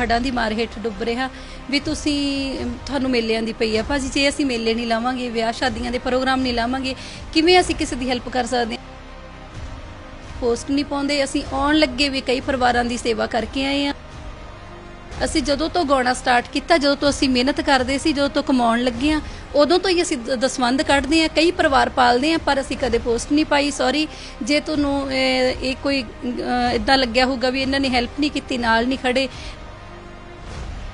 ਹੜਾਂ ਦੀ ਮਾਰ ਹੇਠ ਡੁੱਬ ਰਿਹਾ। ਵੀ ਤੁਸੀਂ ਤੁਹਾਨੂੰ ਮੇਲਿਆਂ ਦੀ ਪਈ ਆ। ਭਾਜੀ, ਜੇ ਅਸੀਂ ਮੇਲੇ ਨਹੀਂ ਲਾਵਾਂਗੇ, ਵਿਆਹ ਸ਼ਾਦੀਆਂ ਦੇ ਪ੍ਰੋਗਰਾਮ ਨਹੀਂ ਲਾਵਾਂਗੇ, ਕਿਵੇਂ ਅਸੀਂ ਕਿਸੇ ਦੀ ਹੈਲਪ ਕਰ ਸਕਦੇ ਹਾਂ? ਪੋਸਟ ਨਹੀਂ ਪਾਉਂਦੇ। ਅਸੀਂ ਆਉਣ ਲੱਗੇ ਵੀ ਕਈ ਪਰਿਵਾਰਾਂ ਦੀ ਸੇਵਾ ਕਰਕੇ ਆਏ ਆ ਅਸੀਂ ਜਦੋਂ ਤੋਂ ਗਾਉਣਾ ਸਟਾਰਟ ਕੀਤਾ, ਜਦੋਂ ਤੋਂ ਅਸੀਂ ਮਿਹਨਤ ਕਰਦੇ ਸੀ, ਜਦੋਂ ਤੋਂ ਕਮਾਉਣ ਲੱਗੇ ਆ ਉਦੋਂ ਤੋਂ ਹੀ ਅਸੀਂ ਦ- ਦਸਵੰਧ ਕੱਢਦੇ ਆ ਕਈ ਪਰਿਵਾਰ ਪਾਲਦੇ ਆ ਪਰ ਅਸੀਂ ਕਦੇ ਪੋਸਟ ਨਹੀਂ ਪਾਈ। ਸੌਰੀ ਜੇ ਤੁਹਾਨੂੰ ਇਹ ਕੋਈ ਇਦਾਂ ਲੱਗਿਆ ਹੋਊਗਾ ਵੀ ਇਹਨਾਂ ਨੇ ਹੈਲਪ ਨਹੀਂ ਕੀਤੀ, ਨਾਲ ਨਹੀਂ ਖੜੇ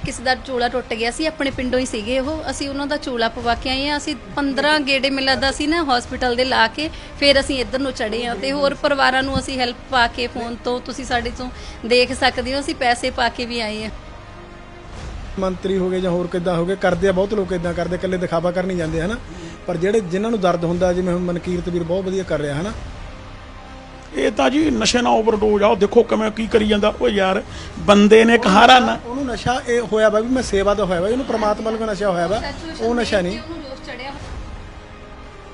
ਕਿਸੇ ਦਾ ਚੋਲਾ ਟੁੱਟ ਗਿਆ ਸੀ, ਆਪਣੇ ਪਿੰਡੋਂ ਹੀ ਸੀਗੇ ਉਹ। ਅਸੀਂ ਉਹਨਾਂ ਦਾ ਚੋਲਾ ਪਵਾ ਕੇ ਆਏ ਆ ਅਸੀਂ 15 ਗੇੜੇ ਮਿਲਦਾ ਸੀ ਨਾ ਹਸਪੀਟਲ ਦੇ ਲਾ ਕੇ, ਫਿਰ ਅਸੀਂ ਇੱਧਰ ਨੂੰ ਚੜੇ ਆ ਤੇ ਹੋਰ ਪਰਿਵਾਰਾਂ ਨੂੰ ਅਸੀਂ ਹੈਲਪ ਪਾ ਕੇ ਫੋਨ ਤੋਂ, ਤੁਸੀਂ ਸਾਡੇ ਤੋਂ ਦੇਖ ਸਕਦੇ ਹੋ, ਅਸੀਂ ਪੈਸੇ ਪਾ ਕੇ ਵੀ ਆਏ ਆ ਮੰਤਰੀ ਹੋ ਗਏ ਜਾਂ ਹੋਰ ਕਿੱਦਾਂ ਹੋ ਗਏ, ਕਰਦੇ ਆ ਬਹੁਤ ਲੋਕ ਇਦਾਂ ਕਰਦੇ, ਇਕੱਲੇ ਦਿਖਾਵਾ ਕਰਨ ਨਹੀਂ ਜਾਂਦੇ ਹਨਾ? ਪਰ ਜਿਹੜੇ ਜਿਨ੍ਹਾਂ ਨੂੰ ਦਰਦ ਹੁੰਦਾ, ਜਿਵੇਂ ਹੁਣ ਮਨਕੀਰਤ ਵੀਰ ਬਹੁਤ ਵਧੀਆ ਕਰ ਰਿਹਾ, ਹਨਾ? ਇਹ ਤਾਂ ਜੀ ਨਸ਼ੇ ਨਾਲ ਓਵਰਡੋਜ਼ ਆ ਉਹ ਦੇਖੋ ਕਿਵੇਂ ਕੀ ਕਰੀ ਜਾਂਦਾ। ਉਹ ਯਾਰ ਬੰਦੇ ਨੇ ਕਹਾਰਾ ਨਾ ਉਹਨੂੰ ਨਸ਼ਾ ਇਹ ਹੋਇਆ ਵਾ ਵੀ ਮੈਂ ਸੇਵਾ ਦਾ ਹੋਇਆ ਵਾ ਇਹਨੂੰ ਪ੍ਰਮਾਤਮਾ ਵੱਲੋਂ ਨਸ਼ਾ ਹੋਇਆ ਵਾ ਉਹ ਨਸ਼ਾ ਨਹੀਂ।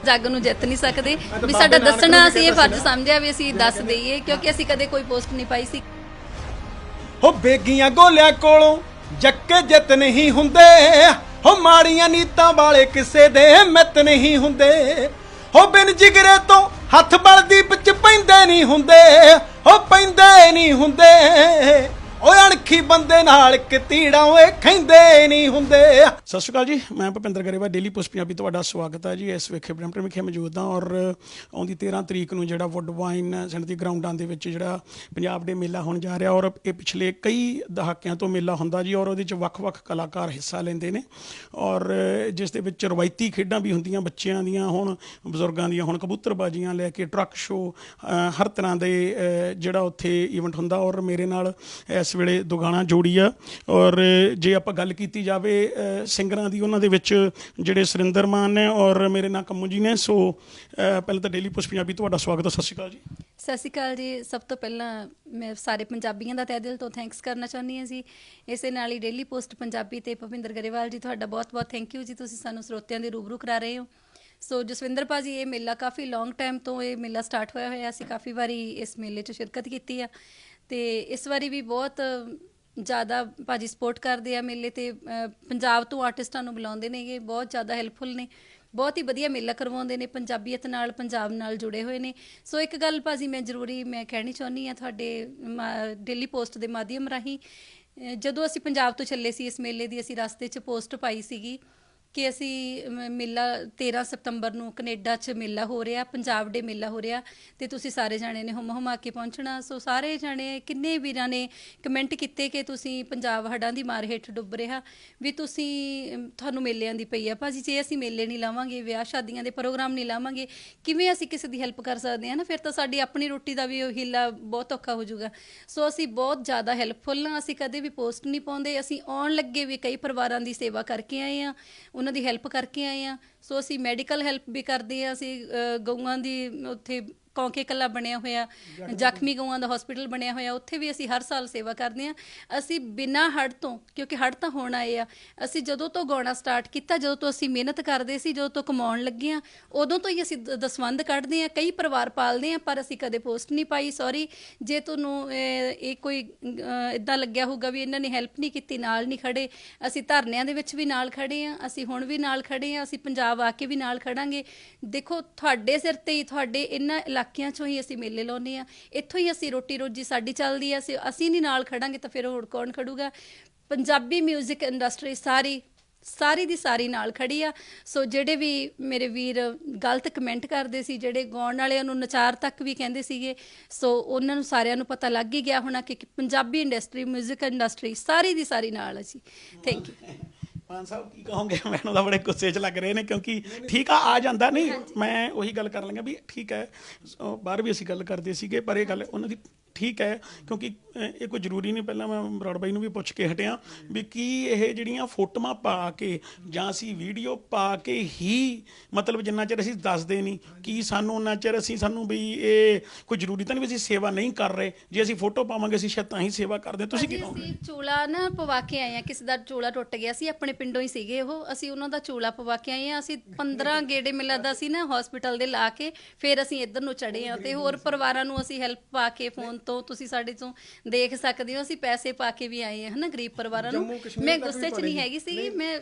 ਜੱਗ ਨੂੰ ਜਿੱਤ ਨਹੀਂ ਸਕਦੇ। ਵੀ ਸਾਡਾ ਦੱਸਣਾ ਅਸੀਂ ਇਹ ਫਰਜ਼ ਸਮਝਿਆ ਵੀ ਅਸੀਂ ਦੱਸ ਦਈਏ ਕਿਉਂਕਿ ਅਸੀਂ ਕਦੇ ਕੋਈ ਪੋਸਟ ਨਹੀਂ ਪਾਈ ਸੀ। ਹੋ ਬੇਗੀਆਂ ਗੋਲਿਆਂ ਕੋਲੋਂ ਜੱਕੇ ਜਿੱਤ ਨਹੀਂ ਹੁੰਦੇ ਹੋ ਮਾੜੀਆਂ ਨੀਤਾਂ ਵਾਲੇ ਕਿਸੇ ਦੇ ਮਿੱਤ ਨਹੀਂ ਹੁੰਦੇ। ਹੋ ਬਿਨ ਜਿਗਰੇ ਤੋਂ ਹੱਥ ਬਲਦੀ ਵਿੱਚ ਪੈਂਦੇ ਨਹੀਂ ਹੁੰਦੇ, ਹੋ ਪੈਂਦੇ ਨਹੀਂ ਹੁੰਦੇ। ਓਏ ਅਣਖੀ ਬੰਦੇ ਨਾਲ ਕਿਤੀੜਾ ਓਏ ਖੈਂਦੇ ਨਹੀਂ ਹੁੰਦੇ। ਸਤਿ ਸ਼੍ਰੀ ਅਕਾਲ ਜੀ, ਮੈਂ ਭੁਪਿੰਦਰ ਗਰੇਵਾ ਡੇਲੀ ਪੋਸਟ ਪੰਜਾਬੀ ਤੁਹਾਡਾ ਸਵਾਗਤ ਹੈ ਜੀ। ਇਸ ਵਿਖੇ ਬ੍ਰੈਂਪਟਨ ਵਿਖੇ ਮੌਜੂਦ ਹਾਂ ਔਰ ਆਉਂਦੀ 13 ਤਰੀਕ ਨੂੰ ਜਿਹੜਾ ਵੁੱਡ ਵਾਈਨ ਸੈਂਟਰ ਦੀ ਗਰਾਊਂਡਾਂ ਦੇ ਵਿੱਚ ਜਿਹੜਾ ਪੰਜਾਬ ਦੇ ਮੇਲਾ ਹੋਣ ਜਾ ਰਿਹਾ ਔਰ ਇਹ ਪਿਛਲੇ ਕਈ ਦਹਾਕਿਆਂ ਤੋਂ ਮੇਲਾ ਹੁੰਦਾ ਜੀ ਔਰ ਉਹਦੇ ਵਿੱਚ ਵੱਖ-ਵੱਖ ਕਲਾਕਾਰ ਹਿੱਸਾ ਲੈਂਦੇ ਨੇ ਔਰ ਜਿਸ ਦੇ ਵਿੱਚ ਰਵਾਇਤੀ ਖੇਡਾਂ ਵੀ ਹੁੰਦੀਆਂ, ਬੱਚਿਆਂ ਦੀਆਂ ਹੁਣ, ਬਜ਼ੁਰਗਾਂ ਦੀਆਂ ਹੁਣ, ਕਬੂਤਰਬਾਜ਼ੀਆਂ ਲੈ ਕੇ ਟਰੱਕ ਸ਼ੋ ਹਰ ਤਰ੍ਹਾਂ ਦੇ ਜਿਹੜਾ ਉੱਥੇ ਇਵੈਂਟ ਹੁੰਦਾ ਔਰ ਮੇਰੇ ਨਾਲ ਇਸ ਵੇਲੇ ਦੁਗਾਣਾ ਜੋੜੀ ਆ ਔਰ ਜੇ ਆਪਾਂ ਗੱਲ ਕੀਤੀ ਜਾਵੇ ਸਿੰਗਰਾਂ ਦੀ ਉਹਨਾਂ ਦੇ ਵਿੱਚ ਜਿਹੜੇ ਸੁਰਿੰਦਰ ਮਾਨ ਨੇ ਔਰ ਮੇਰੇ ਨਾਲ ਕੰਮੂ ਜੀ ਨੇ, ਸੋ ਪਹਿਲਾਂ ਤਾਂ ਡੇਲੀ ਪੁਸ਼ ਪੰਜਾਬੀ ਤੁਹਾਡਾ ਸਵਾਗਤ ਹੈ, ਸਤਿ ਸ਼੍ਰੀ ਅਕਾਲ ਜੀ। ਸਤਿ ਸ਼੍ਰੀ ਅਕਾਲ ਜੀ। ਸਭ ਤੋਂ ਪਹਿਲਾਂ ਮੈਂ ਸਾਰੇ ਪੰਜਾਬੀਆਂ ਦਾ ਤਹਿ ਦਿਲ ਤੋਂ ਥੈਂਕਸ ਕਰਨਾ ਚਾਹੁੰਦੀ ਹਾਂ ਜੀ। ਇਸੇ ਨਾਲ ਹੀ ਡੇਲੀ ਪੋਸਟ ਪੰਜਾਬੀ ਤੇ ਭਵਿੰਦਰ ਗਰੇਵਾਲ ਜੀ, ਤੁਹਾਡਾ ਬਹੁਤ-ਬਹੁਤ ਥੈਂਕ ਯੂ ਜੀ। ਤੁਸੀਂ ਸਾਨੂੰ ਸਰੋਤਿਆਂ ਦੇ ਰੂਬਰੂ ਕਰਾ ਰਹੇ ਹੋ। ਸੋ ਜਸਵਿੰਦਰ ਭਾਜੀ ਇਹ ਮੇਲਾ ਕਾਫੀ ਲੌਂਗ ਟਾਈਮ ਤੋਂ ਇਹ ਮੇਲਾ ਸਟਾਰਟ ਹੋਇਆ ਹੋਇਆ। ਅਸੀਂ ਕਾਫੀ ਵਾਰੀ ਇਸ ਮੇਲੇ 'ਚ ਸ਼ਿਰਕਤ ਕੀਤੀ ਆ। ਤੇ ਇਸ ਵਾਰੀ ਵੀ ਬਹੁਤ ਜ਼ਿਆਦਾ ਭਾਜੀ ਸਪੋਰਟ ਕਰਦੇ ਆ ਮੇਲੇ ਤੇ ਪੰਜਾਬ ਤੋਂ ਆਰਟਿਸਟਾਂ ਨੂੰ ਬੁਲਾਉਂਦੇ ਨੇਗੇ ਬਹੁਤ ਜ਼ਿਆਦਾ ਹੈਲਪਫੁਲ ਨੇ। ਬਹੁਤ ਹੀ ਵਧੀਆ ਮੇਲਾ ਕਰਵਾਉਂਦੇ ਨੇ, ਪੰਜਾਬੀਅਤ ਨਾਲ, ਪੰਜਾਬ ਨਾਲ ਜੁੜੇ ਹੋਏ ਨੇ। ਸੋ ਇੱਕ ਗੱਲ ਭਾਜੀ ਮੈਂ ਜ਼ਰੂਰੀ ਮੈਂ ਕਹਿਣੀ ਚਾਹੁੰਦੀ ਆ ਤੁਹਾਡੇ ਡੇਲੀ ਪੋਸਟ ਦੇ ਮਾਧਿਅਮ ਰਾਹੀਂ ਜਦੋਂ ਅਸੀਂ ਪੰਜਾਬ ਤੋਂ ਚੱਲੇ ਸੀ ਇਸ ਮੇਲੇ ਦੀ, ਅਸੀਂ ਰਸਤੇ 'ਚ ਪੋਸਟ ਪਾਈ ਸੀਗੀ। ਕਿ ਅਸੀਂ ਮੇਲਾ 13 ਸਤੰਬਰ ਨੂੰ ਕੈਨੇਡਾ 'ਚ ਮੇਲਾ ਹੋ ਰਿਹਾ, ਪੰਜਾਬ ਡੇ ਮੇਲਾ ਹੋ ਰਿਹਾ, ਤੇ ਤੁਸੀਂ ਸਾਰੇ ਜਾਣੇ ਨੇ ਹੁਮ ਹੁਮਾ ਕੇ ਪਹੁੰਚਣਾ। ਸੋ ਸਾਰੇ ਜਾਣੇ, ਕਿੰਨੇ ਵੀਰਾਂ ਨੇ ਕਮੈਂਟ ਕੀਤੇ ਕਿ ਤੁਸੀਂ ਪੰਜਾਬ ਹੜਾਂ ਦੀ ਮਾਰ ਹੇਠ ਡੁੱਬ ਰਿਹਾ, ਵੀ ਤੁਸੀਂ ਤੁਹਾਨੂੰ ਮੇਲਿਆਂ ਦੀ ਪਈ ਆ। ਭਾਜੀ, ਜੇ ਅਸੀਂ ਮੇਲੇ ਨਹੀਂ ਲਾਵਾਂਗੇ, ਵਿਆਹ ਸ਼ਾਦੀਆਂ ਦੇ ਪ੍ਰੋਗਰਾਮ ਨਹੀਂ ਲਾਵਾਂਗੇ, ਕਿਵੇਂ ਅਸੀਂ ਕਿਸੇ ਦੀ ਹੈਲਪ ਕਰ ਸਕਦੇ ਹਾਂ ਨਾ? ਫਿਰ ਤਾਂ ਸਾਡੀ ਆਪਣੀ ਰੋਟੀ ਦਾ ਵੀ ਉਹ ਹੀਲਾ ਬਹੁਤ ਔਖਾ ਹੋ ਜਾਊਗਾ। ਸੋ ਅਸੀਂ ਬਹੁਤ ਜ਼ਿਆਦਾ ਹੈਲਪਫੁਲ ਹਾਂ। ਅਸੀਂ ਕਦੇ ਵੀ ਪੋਸਟ ਨਹੀਂ ਪਾਉਂਦੇ। ਅਸੀਂ ਆਉਣ ਲੱਗੇ ਵੀ ਕਈ ਪਰਿਵਾਰਾਂ ਦੀ ਸੇਵਾ ਕਰਕੇ ਆਏ ਆ ਉਹਨਾਂ ਦੀ ਹੈਲਪ ਕਰਕੇ ਆਏ ਆ ਸੋ ਅਸੀਂ ਮੈਡੀਕਲ ਹੈਲਪ ਵੀ ਕਰਦੇ ਆ ਅਸੀਂ ਗਊਆਂ ਦੀ ਉੱਥੇ ਕੌਂਕੇ ਕੱਲਾ ਬਣਿਆ ਹੋਇਆ ਜ਼ਖਮੀ ਗਊਆਂ ਦਾ ਹਸਪੀਟਲ ਬਣਿਆ ਹੋਇਆ ਉੱਥੇ ਵੀ ਅਸੀਂ ਹਰ ਸਾਲ ਸੇਵਾ ਕਰਦੇ ਆ ਅਸੀਂ ਬਿਨਾਂ ਹੜ ਤੋਂ ਕਿਉਂਕਿ ਹੜ ਤਾਂ ਹੋਣ ਆਏ ਆ ਅਸੀਂ ਜਦੋਂ ਤੋਂ ਗਾਉਣਾ ਸਟਾਰਟ ਕੀਤਾ ਜਦੋਂ ਤੋਂ ਅਸੀਂ ਮਿਹਨਤ ਕਰਦੇ ਸੀ ਜਦੋਂ ਤੋਂ ਕਮਾਉਣ ਲੱਗੇ ਆ ਉਦੋਂ ਤੋਂ ਹੀ ਅਸੀਂ ਦ- ਦਸਵੰਧ ਕੱਢਦੇ ਆ ਕਈ ਪਰਿਵਾਰ ਪਾਲਦੇ ਆ ਪਰ ਅਸੀਂ ਕਦੇ ਪੋਸਟ ਨਹੀਂ ਪਾਈ ਸੌਰੀ ਜੇ ਤੁਹਾਨੂੰ ਇਹ ਕੋਈ ਇਦਾਂ ਲੱਗਿਆ ਹੋਊਗਾ ਵੀ ਇਹਨਾਂ ਨੇ ਹੈਲਪ ਨਹੀਂ ਕੀਤੀ ਨਾਲ ਨਹੀਂ ਖੜੇ ਅਸੀਂ ਧਰਨਿਆਂ ਦੇ ਵਿੱਚ ਵੀ ਨਾਲ ਖੜੇ ਆ ਅਸੀਂ ਹੁਣ ਵੀ ਨਾਲ ਖੜੇ ਆ ਅਸੀਂ ਪੰਜਾਬ ਆ ਕੇ ਵੀ ਨਾਲ ਖੜਾਂਗੇ। ਦੇਖੋ ਤੁਹਾਡੇ ਸਿਰ ਤੇ ਹੀ ਤੁਹਾਡੇ ਇਹਨਾਂ ਇਲਾਕਿਆਂ ਚੋਂ ਹੀ ਅਸੀਂ ਮੇਲੇ ਲਾਉਨੇ ਆ ਇੱਥੋਂ ਹੀ ਅਸੀਂ ਰੋਟੀ ਰੋਜੀ ਸਾਡੀ ਚੱਲਦੀ ਆ ਅਸੀਂ ਅਸੀਂ ਨਹੀਂ ਨਾਲ ਖੜਾਂਗੇ ਤਾਂ ਫਿਰ ਹੋਰ ਕੌਣ ਖੜੂਗਾ ਪੰਜਾਬੀ 뮤직 ਇੰਡਸਟਰੀ ਸਾਰੀ ਸਾਰੀ ਦੀ ਸਾਰੀ ਨਾਲ ਖੜੀ ਆ ਸੋ ਜਿਹੜੇ ਵੀ ਮੇਰੇ ਵੀਰ ਗਲਤ ਕਮੈਂਟ ਕਰਦੇ ਸੀ ਜਿਹੜੇ ਗਾਉਣ ਵਾਲਿਆਂ ਨੂੰ ਨਚਾਰ ਤੱਕ ਵੀ ਕਹਿੰਦੇ ਸੀਗੇ ਸੋ ਉਹਨਾਂ ਨੂੰ ਸਾਰਿਆਂ ਨੂੰ ਪਤਾ ਲੱਗ ਹੀ ਗਿਆ ਹੋਣਾ ਕਿ ਕਿ ਪੰਜਾਬੀ ਇੰਡਸਟਰੀ 뮤직 ਇੰਡਸਟਰੀ ਸਾਰੀ ਦੀ ਸਾਰੀ ਨਾਲ ਆ ਜੀ ਥੈਂਕ ਯੂ ਮਾਨ ਸਾਹਿਬ ਕੀ ਕਹੋਗੇ? ਮੈਨੂੰ ਤਾਂ ਬੜੇ ਗੁੱਸੇ 'ਚ ਲੱਗ ਰਹੇ ਨੇ ਕਿਉਂਕਿ ਠੀਕ ਆ ਆ ਜਾਂਦਾ ਨਹੀਂ। ਮੈਂ ਉਹੀ ਗੱਲ ਕਰਨ ਲੱਗਾ ਵੀ ਠੀਕ ਹੈ ਬਾਹਰ ਵੀ ਅਸੀਂ ਗੱਲ ਕਰਦੇ ਸੀਗੇ ਪਰ ਇਹ ਗੱਲ ਉਹਨਾਂ ਦੀ ਠੀਕ ਹੈ ਕਿਉਂਕਿ ਇਹ ਕੋਈ ਜ਼ਰੂਰੀ ਨਹੀਂ ਪਹਿਲਾਂ ਮੈਂ ਬਰਾੜ ਬਾਈ ਨੂੰ ਵੀ ਪੁੱਛ ਕੇ ਹਟਿਆ ਵੀ ਕੀ ਇਹ ਜਿਹੜੀਆਂ ਫੋਟੋਆਂ ਪਾ ਕੇ ਜਾਂ ਅਸੀਂ ਵੀਡੀਓ ਪਾ ਕੇ ਹੀ ਮਤਲਬ ਜਿੰਨਾ ਚਿਰ ਅਸੀਂ ਦੱਸਦੇ ਨਹੀਂ ਕੀ ਸਾਨੂੰ ਉਹਨਾਂ ਚਿਰ ਅਸੀਂ ਸਾਨੂੰ ਵੀ ਇਹ ਕੋਈ ਜ਼ਰੂਰੀ ਤਾਂ ਨਹੀਂ ਵੀ ਅਸੀਂ ਸੇਵਾ ਨਹੀਂ ਕਰ ਰਹੇ ਜੇ ਅਸੀਂ ਫੋਟੋ ਪਾਵਾਂਗੇ ਅਸੀਂ ਸ਼ਾਇਦ ਤਾਂ ਹੀ ਸੇਵਾ ਕਰਦੇ। ਤੁਸੀਂ ਕੀ ਕਹੋਗੇ ਅਸੀਂ ਚੋਲਾ ਨਾ ਪਵਾ ਕੇ ਆਏ ਆ ਕਿਸੇ ਦਾ ਚੋਲਾ ਟੁੱਟ ਗਿਆ ਸੀ ਆਪਣੇ ਪਿੰਡੋਂ ਹੀ ਸੀਗੇ ਉਹ ਅਸੀਂ ਉਹਨਾਂ ਦਾ ਚੋਲਾ ਪਵਾ ਕੇ ਆਏ ਆ ਅਸੀਂ 15 ਗੇੜੇ ਮਿਲਦਾ ਸੀ ਨਾ ਹਸਪੀਟਲ ਦੇ ਲਾ ਕੇ ਫਿਰ ਅਸੀਂ ਇੱਧਰ ਨੂੰ ਚੜੇ ਆ ਤੇ ਹੋਰ ਪਰਿਵਾਰਾਂ ਨੂੰ ਅਸੀਂ ਹੈਲਪ ਪਾ ਕੇ ਫੋਨ ਤੋਂ ਤੁਸੀਂ ਸਾਡੇ ਤੋਂ ਦੇਖ ਸਕਦੇ ਹੋ ਅਸੀਂ ਪੈਸੇ ਪਾ ਕੇ ਵੀ ਆਏ ਹਾਂ ਹਨਾ ਗਰੀਬ ਪਰਿਵਾਰਾਂ ਨੂੰ। ਮੈਂ ਗੁੱਸੇ 'ਚ ਨਹੀਂ ਹੈਗੀ ਸੀ ਮੈਂ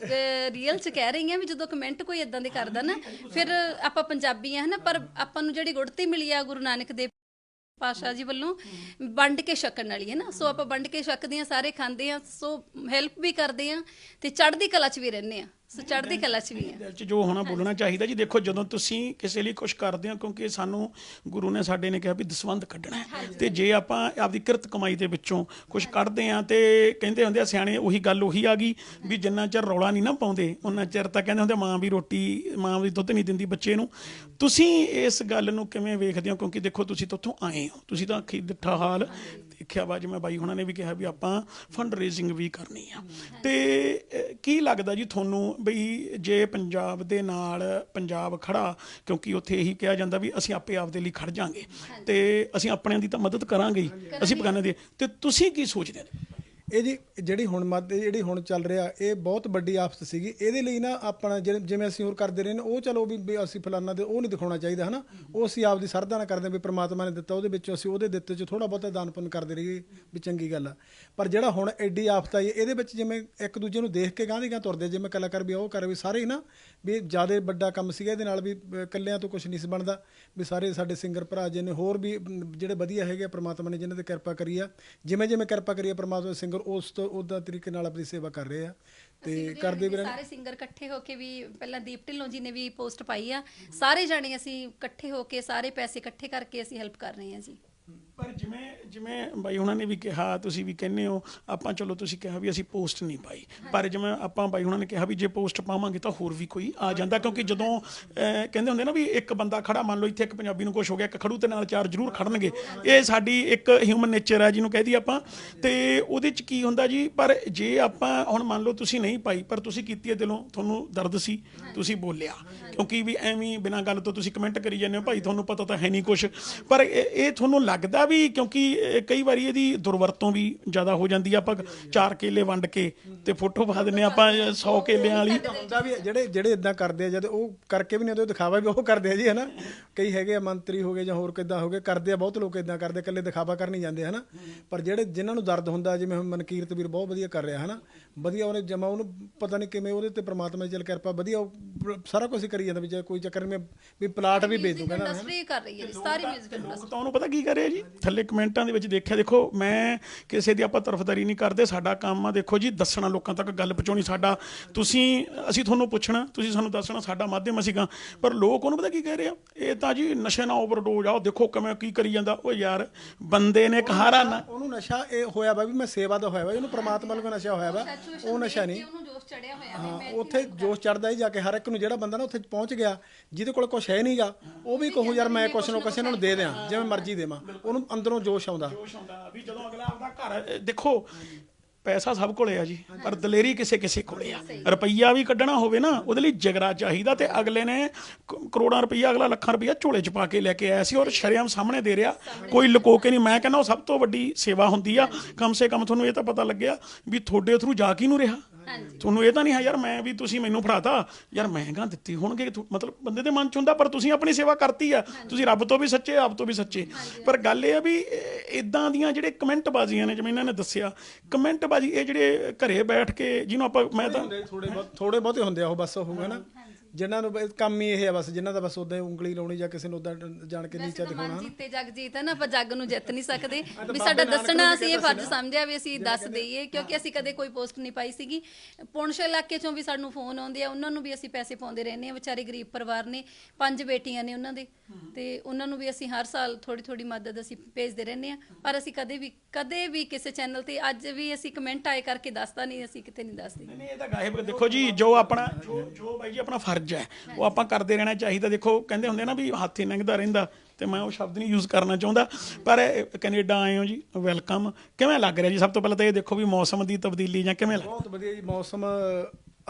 ਰੀਅਲ 'ਚ ਕਹਿ ਰਹੀ ਹਾਂ ਵੀ ਜਦੋਂ ਕਮੈਂਟ ਕੋਈ ਇਦਾਂ ਦੇ ਕਰਦਾ ਨਾ ਫਿਰ ਆਪਾਂ ਪੰਜਾਬੀ ਆ ਹਨਾ ਪਰ ਆਪਾਂ ਨੂੰ ਜਿਹੜੀ ਗੁੜਤੀ ਮਿਲੀ ਆ ਗੁਰੂ ਨਾਨਕ ਦੇਵ ਪਾਸ਼ਾ ਜੀ ਵੱਲੋਂ ਵੰਡ ਕੇ ਛਕਣ ਵਾਲੀ ਹੈ ਨਾ। ਸੋ ਆਪਾਂ ਵੰਡ ਕੇ ਛਕਦੇ ਆ ਸਾਰੇ ਖਾਂਦੇ ਆ ਸੋ ਹੈਲਪ ਵੀ ਕਰਦੇ ਆ ਤੇ ਚੜ੍ਹਦੀ ਕਲਾ 'ਚ ਵੀ ਰਹਿੰਦੇ ਆ ਸੋ ਚੜ੍ਹਦੀ ਕਲਾ 'ਚ ਵੀ ਆ ਦਿਲ 'ਚ ਜੋ ਹੋਣਾ ਬੋਲਣਾ ਚਾਹੀਦਾ ਜੀ। ਦੇਖੋ ਜਦੋਂ ਤੁਸੀਂ ਕਿਸੇ ਲਈ ਕੁਝ ਕਰਦੇ ਹੋ ਕਿਉਂਕਿ ਸਾਨੂੰ ਗੁਰੂ ਨੇ ਸਾਡੇ ਨੇ ਕਿਹਾ ਵੀ ਦਸਵੰਧ ਕੱਢਣਾ ਹੈ। ਤੇ ਜੇ ਆਪਾਂ ਆਪਦੀ ਕਿਰਤ ਕਮਾਈ ਦੇ ਵਿੱਚੋਂ ਕੁਝ ਕੱਢਦੇ ਆ ਤੇ ਕਹਿੰਦੇ ਹੁੰਦੇ ਆ ਸਿਆਣੇ ਉਹੀ ਗੱਲ ਉਹੀ ਆ ਗਈ ਵੀ ਜਿੰਨਾ ਚਿਰ ਰੌਲਾ ਨਹੀਂ ਨਾ ਪਾਉਂਦੇ ਉਹਨਾਂ ਚਿਰ ਤਾਂ ਕਹਿੰਦੇ ਹੁੰਦੇ ਮਾਂ ਵੀ ਰੋਟੀ ਮਾਂ ਵੀ ਦੁੱਧ ਨਹੀਂ ਦਿੰਦੀ ਬੱਚੇ ਨੂੰ। ਤੁਸੀਂ ਇਸ ਗੱਲ ਨੂੰ ਕਿਵੇਂ ਵੇਖਦੇ ਹੋ? ਕਿਉਂਕਿ ਦੇਖੋ ਤੁਸੀਂ ਤਾਂ ਉੱਥੋਂ ਆਏ ਹੋ। ਤੁਸੀਂ ਤਾਂ ਅੱਖੀ ਦਿੱਠਾ ਹਾਲ ਦੇਖਿਆ ਵਾ ਜਿਵੇਂ ਬਾਈ ਹੁਣਾਂ ਨੇ ਵੀ ਕਿਹਾ ਵੀ ਆਪਾਂ ਫੰਡ ਰੇਜ਼ਿੰਗ ਵੀ ਕਰਨੀ ਆ। ਤੇ ਕੀ ਲੱਗਦਾ ਜੀ ਤੁਹਾਨੂੰ ਬਈ ਜੇ ਪੰਜਾਬ ਦੇ ਨਾਲ ਪੰਜਾਬ ਖੜਾ ਕਿਉਂਕਿ ਉੱਥੇ ਇਹੀ ਕਿਹਾ ਜਾਂਦਾ ਵੀ ਅਸੀਂ ਆਪੇ ਆਪਦੇ ਲਈ ਖੜ ਜਾਾਂਗੇ। ਤੇ ਅਸੀਂ ਆਪਣਿਆਂ ਦੀ ਤਾਂ ਮਦਦ ਕਰਾਂਗੇ ਹੀ। ਅਸੀਂ ਬਗਾਨੇ ਦੀ ਤੇ ਤੁਸੀਂ ਕੀ ਸੋਚਦੇ ਹੋ? ਇਹ ਜੀ ਜਿਹੜੀ ਹੁਣ ਮੱਧ ਜਿਹੜੀ ਹੁਣ ਚੱਲ ਰਿਹਾ ਇਹ ਬਹੁਤ ਵੱਡੀ ਆਫਤ ਸੀਗੀ। ਇਹਦੇ ਲਈ ਨਾ ਆਪਣਾ ਜਿਹੜੇ- ਜਿਵੇਂ ਅਸੀਂ ਹੋਰ ਕਰਦੇ ਰਹੇ ਨੇ ਉਹ ਚਲੋ ਵੀ ਵੀ ਅਸੀਂ ਫਲਾਨਾ ਦੇ ਉਹ ਨਹੀਂ ਦਿਖਾਉਣਾ ਚਾਹੀਦਾ ਹਨਾ? ਉਹ ਅਸੀਂ ਆਪਦੀ ਸਰਧਾ ਨਾਲ ਕਰਦੇ ਹਾਂ ਵੀ ਪ੍ਰਮਾਤਮਾ ਨੇ ਦਿੱਤਾ ਉਹਦੇ ਵਿੱਚੋਂ ਅਸੀਂ ਉਹਦੇ ਦਿੱਤੇ ਚ ਥੋੜਾ ਬਹੁਤਾ ਦਾਨ ਪੁੰਨ ਕਰਦੇ ਰਹੀਏ ਵੀ ਚੰਗੀ ਗੱਲ ਆ। ਪਰ ਜਿਹੜਾ ਹੁਣ ਐਡੀ ਆਫਤ ਆਈ ਹੈ, ਇਹਦੇ ਵਿੱਚ ਜਿਵੇਂ ਇੱਕ ਦੂਜੇ ਨੂੰ ਦੇਖ ਕੇ ਗਾਂ ਦੀ ਗਾਂ ਤੁਰਦੇ ਜਿਵੇਂ ਕਲਾਕਾਰ ਵੀ ਉਹ ਕਰ ਵੀ ਸਾਰੇ ਹੀ ਨਾ ਵੀ ਜ਼ਿਆਦਾ ਵੱਡਾ ਕੰਮ ਸੀਗਾ ਇਹਦੇ ਨਾਲ ਵੀ ਅਹ, ਇਕੱਲਿਆਂ ਤੋਂ ਕੁਝ ਨਹੀਂ ਸੀ ਬਣਦਾ ਵੀ ਸਾਰੇ ਸਾਡੇ ਸਿੰਗਰ ਭਰਾ ਜੀ ਨੇ ਹੋਰ ਵੀ ਅਮ, ਜਿਹੜੇ ਵਧੀਆ ਹੈਗੇ ਆ, ਪ੍ਰਮਾਤਮਾ ਨੇ ਜਿਨ੍ਹਾਂ ਤੇ ਕਿਰਪਾ ਕਰੀ ਆ ਜਿਵੇਂ ਜਿਵੇਂ ਕਿਰਪਾ ਕਰੀ ਆ ਪ੍ਰਮਾਤਮਾ ਦੇ ਸਿੰਗਰ ਉਸ ਤੋਂ ਉਹਦਾ ਤਰੀਕੇ ਨਾਲ ਆਪਣੀ ਸੇਵਾ ਕਰ ਰਹੇ ਆ ਤੇ ਕਰਦੇ ਵੀ ਸਾਰੇ ਸਿੰਗਰ ਇਕੱਠੇ ਹੋ ਕੇ ਵੀ ਪਹਿਲਾਂ ਦੀਪ ਢਿੱਲੋਂ ਜੀ ਨੇ ਵੀ ਪੋਸਟ ਪਾਈ ਆ। ਸਾਰੇ ਜਾਣੇ ਅਸੀਂ ਇਕੱਠੇ ਹੋ ਕੇ ਸਾਰੇ ਪੈਸੇ ਇਕੱਠੇ ਕਰਕੇ ਅਸੀਂ ਹੈਲਪ ਕਰ ਰਹੇ ਹਾਂ ਜੀ। ਪਰ ਜਿਵੇਂ ਜਿਵੇਂ ਬਾਈ ਉਹਨਾਂ ਨੇ ਵੀ ਕਿਹਾ ਤੁਸੀਂ ਵੀ ਕਹਿੰਦੇ ਹੋ ਆਪਾਂ ਚਲੋ ਤੁਸੀਂ ਕਿਹਾ ਵੀ ਅਸੀਂ ਪੋਸਟ ਨਹੀਂ ਪਾਈ। ਪਰ ਜਿਵੇਂ ਆਪਾਂ ਬਾਈ ਉਹਨਾਂ ਨੇ ਕਿਹਾ ਵੀ ਜੇ ਪੋਸਟ ਪਾਵਾਂਗੇ ਤਾਂ ਹੋਰ ਵੀ ਕੋਈ ਆ ਜਾਂਦਾ ਕਿਉਂਕਿ ਜਦੋਂ ਅਹ, ਕਹਿੰਦੇ ਹੁੰਦੇ ਨਾ ਵੀ ਇੱਕ ਬੰਦਾ ਖੜਾ ਮੰਨ ਲਓ ਇੱਥੇ ਇੱਕ ਪੰਜਾਬੀ ਨੂੰ ਕੁਝ ਹੋ ਗਿਆ ਇੱਕ ਖੜੂ ਤੇ ਨਾਲ ਚਾਰ ਜ਼ਰੂਰ ਖੜਨਗੇ। ਇਹ ਸਾਡੀ ਇੱਕ ਹਿਊਮਨ ਨੇਚਰ ਹੈ ਜਿਹਨੂੰ ਕਹਦੀ ਆਪਾਂ। ਤੇ ਉਹਦੇ ਚ ਕੀ ਹੁੰਦਾ ਜੀ ਪਰ ਜੇ ਆਪਾਂ ਹੁਣ ਮੰਨ ਲਓ ਤੁਸੀਂ ਨਹੀਂ ਪਾਈ ਪਰ ਤੁਸੀਂ ਕੀਤੀ ਹੈ ਦਿਲੋਂ ਤੁਹਾਨੂੰ ਦਰਦ ਸੀ ਤੁਸੀਂ ਬੋਲਿਆ। ਕਿਉਂਕਿ ਵੀ ਐਵੇਂ ਬਿਨਾਂ ਗੱਲ ਤੋਂ ਤੁਸੀਂ ਕਮੈਂਟ ਕਰੀ ਜਾਂਦੇ ਹੋ ਭਾਈ ਤੁਹਾਨੂੰ ਪਤਾ ਤਾਂ ਹੈ ਨਹੀਂ ਕੁਝ ਪਰ ਇਹ ਇਹ ਤੁਹਾਨੂੰ ਲੱਗਦਾ ਵੀ ਕਿਉਂਕਿ ਇਹ ਕਈ ਵਾਰੀ ਇਹਦੀ ਦੁਰਵਰਤੋਂ ਵੀ ਜ਼ਿਆਦਾ ਹੋ ਜਾਂਦੀ ਆ। ਆਪਾਂ ਚਾਰ ਕੇਲੇ ਵੰਡ ਕੇ ਤੇ ਫੋਟੋ ਪਾ ਦਿੰਨੇ ਆਪਾਂ 100 ਕੇਲਿਆਂ ਵਾਲੀ ਹੁੰਦਾ ਵੀ ਹੈ, ਜਿਹੜੇ ਜਿਹੜੇ ਇਦਾਂ ਕਰਦੇ ਆ ਜਦ ਉਹ ਕਰਕੇ ਵੀ ਨਹੀਂ ਉਹਦੇ ਦਿਖਾਵਾ ਵੀ ਉਹ ਕਰਦੇ ਆ ਜੀ ਹਨਾ। ਕਈ ਹੈਗੇ ਆ ਮੰਤਰੀ ਹੋ ਗਏ ਜਾਂ ਹੋਰ ਕਿੱਦਾਂ ਹੋ ਗਏ ਕਰਦੇ ਆ ਬਹੁਤ ਲੋਕ ਇਦਾਂ ਕਰਦੇ ਇਕੱਲੇ ਦਿਖਾਵਾ ਕਰਨ ਨਹੀਂ ਜਾਂਦੇ ਹਨਾ। ਪਰ ਜਿਹੜੇ ਜਿਨ੍ਹਾਂ ਨੂੰ ਦਰਦ ਹੁੰਦਾ ਜਿਵੇਂ ਹੁਣ ਮਨਕੀਰਤ ਵੀਰ ਬਹੁਤ ਵਧੀਆ ਕਰ ਰਿਹਾ ਹਨਾ। ਵਧੀਆ ਉਹਨੇ ਜਮਾ ਉਹਨੂੰ ਪਤਾ ਨਹੀਂ ਕਿਵੇਂ ਉਹਦੇ ਤੇ ਪ੍ਰਮਾਤਮਾ ਦੀ ਚਲ ਕਿਰਪਾ ਵਧੀਆ ਉਹ ਸਾਰਾ ਕੁਝ ਕਰੀ ਜਾਂਦਾ ਵੀ ਜੇ ਕੋਈ ਚੱਕਰ ਨਹੀਂ ਮੈਂ ਵੀ ਪਲਾਟ ਵੀ ਵੇਚ ਦੂੰਗਾ ਨਾ ਇੰਡਸਟਰੀ ਕਰ ਰਹੀ ਹੈ ਜੀ, ਸਾਰੀ ਮਿਊਜ਼ਿਕ ਇੰਡਸਟਰੀ ਲੋਕ ਤਾਂ ਉਹਨੂੰ ਪਤਾ ਕੀ ਕਰ ਰਹੇ ਆ ਜੀ? ਥੱਲੇ ਕਮੈਂਟਾਂ ਦੇ ਵਿੱਚ ਦੇਖਿਆ ਦੇਖੋ ਮੈਂ ਕਿਸੇ ਦੀ ਆਪਾਂ ਤਰਫਦਾਰੀ ਨਹੀਂ ਕਰਦੇ ਸਾਡਾ ਕੰਮ ਆ ਦੇਖੋ ਜੀ ਦੱਸਣਾ ਲੋਕਾਂ ਤੱਕ ਗੱਲ ਪਹੁੰਚਾਉਣੀ ਸਾਡਾ। ਤੁਸੀਂ ਅਸੀਂ ਤੁਹਾਨੂੰ ਪੁੱਛਣਾ ਤੁਸੀਂ ਸਾਨੂੰ ਦੱਸਣਾ ਸਾਡਾ ਮਾਧਿਅਮ ਅਸੀਂਗਾ ਪਰ ਲੋਕ ਉਹਨੂੰ ਪਤਾ ਕੀ ਕਹਿ ਰਹੇ ਆ? ਇਹ ਤਾਂ ਜੀ ਨਸ਼ੇ ਨਾਲ ਓਵਰਡੋਜ਼ ਆ ਉਹ ਦੇਖੋ ਕਿਵੇਂ ਕੀ ਕਰੀ ਜਾਂਦਾ। ਉਹ ਯਾਰ ਬੰਦੇ ਨੇ ਕਹਾਰਾ ਨਾ ਉਹਨੂੰ ਨਸ਼ਾ ਇਹ ਹੋਇਆ ਵਾ ਵੀ ਮੈਂ ਸੇਵਾ ਦਾ ਹੋਇਆ ਵਾ ਉਹਨੂੰ ਪ੍ਰਮਾਤਮਾ ਵੱਲੋਂ ਨਸ਼ਾ ਹੋਇਆ ਵਾ ਉਹ ਨਸ਼ਾ ਨਹੀਂ। ਉਹਨੂੰ ਜੋਸ਼ ਚੜਿਆ ਹੋਇਆ ਹਾਂ ਉੱਥੇ ਜੋਸ਼ ਚੜਦਾ ਹੀ ਜਾ ਕੇ ਹਰ ਇੱਕ ਨੂੰ ਜਿਹੜਾ ਬੰਦਾ ਨਾ ਉੱਥੇ ਪਹੁੰਚ ਗਿਆ ਜਿਹਦੇ ਕੋਲ ਕੁਝ ਹੈ ਨਹੀਂਗਾ ਉਹ ਵੀ ਕਹੂ ਯਾਰ ਮੈਂ ਕੁਛ ਨਾ ਕੁਛ ਇਹਨਾਂ ਨੂੰ ਦੇ ਦਿਆਂ ਜਿਵੇਂ ਮਰਜ਼ੀ ਦੇਵਾਂ। ਉਹਨੂੰ ਅੰਦਰੋਂ ਜੋਸ਼ ਆਉਂਦਾ। ਜੋਸ਼ ਆਉਂਦਾ ਵੀ ਜਦੋਂ ਅਗਲਾ ਆਪਦਾ ਘਰ ਦੇਖੋ ਪੈਸਾ ਸਭ ਕੋਲੇ ਆ ਜੀ ਪਰ ਦਲੇਰੀ ਕਿਸੇ ਕਿਸੇ ਕੋਲੇ ਆ। ਰੁਪਈਆ ਵੀ ਕੱਢਣਾ ਹੋਵੇ ਨਾ ਉਹਦੇ ਲਈ ਜਿਗਰਾ ਚਾਹੀਦਾ ਤੇ ਅਗਲੇ ਨੇ ਕਰੋੜਾਂ ਰੁਪਈਆ ਅਗਲਾ ਲੱਖਾਂ ਰੁਪਈਆ ਝੋਲੇ 'ਚ ਪਾ ਕੇ ਲੈ ਕੇ ਆਇਆ ਸੀ ਔਰ ਸ਼ਰੇਆਮ ਸਾਹਮਣੇ ਦੇ ਰਿਹਾ। ਕੋਈ ਲੁਕੋ ਕੇ ਨਹੀਂ ਮੈਂ ਕਹਿੰਦਾ ਉਹ ਸਭ ਤੋਂ ਵੱਡੀ ਸੇਵਾ ਹੁੰਦੀ ਆ। ਕਮ ਸੇ ਕਮ ਤੁਹਾਨੂੰ ਇਹ ਤਾਂ ਪਤਾ ਲੱਗਿਆ ਵੀ ਤੁਹਾਡੇ ਥਰੂ ਜਾ ਕੀ ਨੂੰ ਰਿਹਾ। ਤੁਹਾਨੂੰ ਇਹ ਤਾਂ ਨਹੀਂ ਹੈ ਯਾਰ ਮੈਂ ਵੀ ਤੁਸੀਂ ਮੈਨੂੰ ਫੜਾਤਾ। ਯਾਰ ਮਹਿੰਗਾ ਦਿੱਤੀ ਹੋਣਗੇ ਮਤਲਬ ਬੰਦੇ ਦੇ ਮਨ ਚ ਹੁੰਦਾ ਪਰ ਤੁਸੀਂ ਆਪਣੀ ਸੇਵਾ ਕਰਤੀ ਆ। ਤੁਸੀਂ ਰੱਬ ਤੋਂ ਵੀ ਸੱਚੇ ਆਪ ਤੋਂ ਵੀ ਸੱਚੇ। ਪਰ ਗੱਲ ਇਹ ਆ ਵੀ ਇਦਾਂ ਦੀਆਂ ਜਿਹੜੇ ਕਮੈਂਟ ਬਾਜ਼ੀਆਂ ਨੇ ਜਿਵੇਂ ਇਹਨਾਂ ਨੇ ਦੱਸਿਆ ਕਮੈਂਟ ਬਾਜ਼ੀ ਇਹ ਜਿਹੜੇ ਘਰੇ ਬੈਠ ਕੇ ਜਿਹਨੂੰ ਆਪਾਂ ਮੈਂ ਤਾਂ ਥੋੜੇ ਬਹੁਤ ਥੋੜੇ ਬਹੁਤੇ ਹੁੰਦੇ ਆ ਉਹ ਬਸ ਹੋਊਗਾ ਨਾ। ਜਿਨ੍ਹਾਂ ਨੂੰ ਕੰਮ ਹੀ ਇਹ ਆ ਬਸ ਜਿਨ੍ਹਾਂ ਦਾ ਬਸ ਉਦਾਂ ਉਂਗਲੀ ਲਾਉਣੀ ਜਾਂ ਕਿਸੇ ਨੂੰ ਉਦਾਂ ਜਾਣ ਕੇ ਨੀਚਾ ਦਿਖਾਉਣਾ ਮਨ ਜੀਤੇ ਜਗ ਜੀਤ ਹੈ ਨਾ ਆਪਾਂ ਜੱਗ ਨੂੰ ਜਿੱਤ ਨਹੀਂ ਸਕਦੇ। ਵੀ ਸਾਡਾ ਦੱਸਣਾ ਅਸੀਂ ਇਹ ਫਰਜ਼ ਸਮਝਿਆ ਵੀ ਅਸੀਂ ਦੱਸ ਦਈਏ ਕਿਉਂਕਿ ਅਸੀਂ ਕਦੇ ਕੋਈ ਪੋਸਟ ਨਹੀਂ ਪਾਈ ਸੀਗੀ। ਪੁੰਛ ਇਲਾਕੇ ਚੋਂ ਵੀ ਸਾਨੂੰ ਫੋਨ ਆਉਂਦੇ ਆ ਉਹਨਾਂ ਨੂੰ ਵੀ ਅਸੀਂ ਪੈਸੇ ਪਾਉਂਦੇ ਰਹਿੰਦੇ ਆ। ਵਿਚਾਰੇ ਗਰੀਬ ਪਰਿਵਾਰ ਨੇ ਪੰਜ ਬੇਟੀਆਂ ਨੇ ਉਹਨਾਂ ਦੇ। ਤੇ ਉਹਨਾਂ ਨੂੰ ਵੀ ਅਸੀਂ ਹਰ ਸਾਲ ਥੋੜੀ ਥੋੜੀ ਮਦਦ ਅਸੀਂ ਭੇਜਦੇ ਰਹਿੰਦੇ ਆ। ਪਰ ਅਸੀਂ ਕਦੇ ਵੀ ਕਦੇ ਵੀ ਕਿਸੇ ਚੈਨਲ ਤੇ ਅੱਜ ਵੀ ਅਸੀਂ ਕਮੈਂਟ ਆਏ ਕਰਕੇ ਦੱਸਦਾ ਨਹੀਂ ਅਸੀਂ ਕਿਤੇ ਨਹੀਂ ਦੱਸਦੇ। ਨਹੀਂ ਇਹ ਤਾਂ ਗਾਇਬ ਦੇਖੋ ਜੀ ਜੋ ਆਪਣਾ ਜੋ ਜੋ ਬਾਈ ਜੀ ਆਪਣਾ ਫਰਜ਼ ਹੈ। ਉਹ ਆਪਾਂ ਕਰਦੇ ਰਹਿਣਾ ਚਾਹੀਦਾ। ਦੇਖੋ, ਕਹਿੰਦੇ ਹੁੰਦੇ ਨਾ ਵੀ ਹੱਥ ਹੀ ਲੰਘਦਾ ਰਹਿੰਦਾ, ਤੇ ਮੈਂ ਉਹ ਸ਼ਬਦ ਨਹੀਂ ਯੂਜ਼ ਕਰਨਾ ਚਾਹੁੰਦਾ। ਪਰ ਕੈਨੇਡਾ ਆਏ ਹੋ ਜੀ ਵੈਲਕਮ ਕਿਵੇਂ ਲੱਗ ਰਿਹਾ ਜੀ? ਸਭ ਤੋਂ ਪਹਿਲਾਂ ਤਾਂ ਇਹ ਦੇਖੋ ਵੀ ਮੌਸਮ ਦੀ ਤਬਦੀਲੀ ਜਾਂ ਕਿਵੇਂ ਲੱਗ ਬਹੁਤ ਵਧੀਆ ਜੀ, ਮੌਸਮ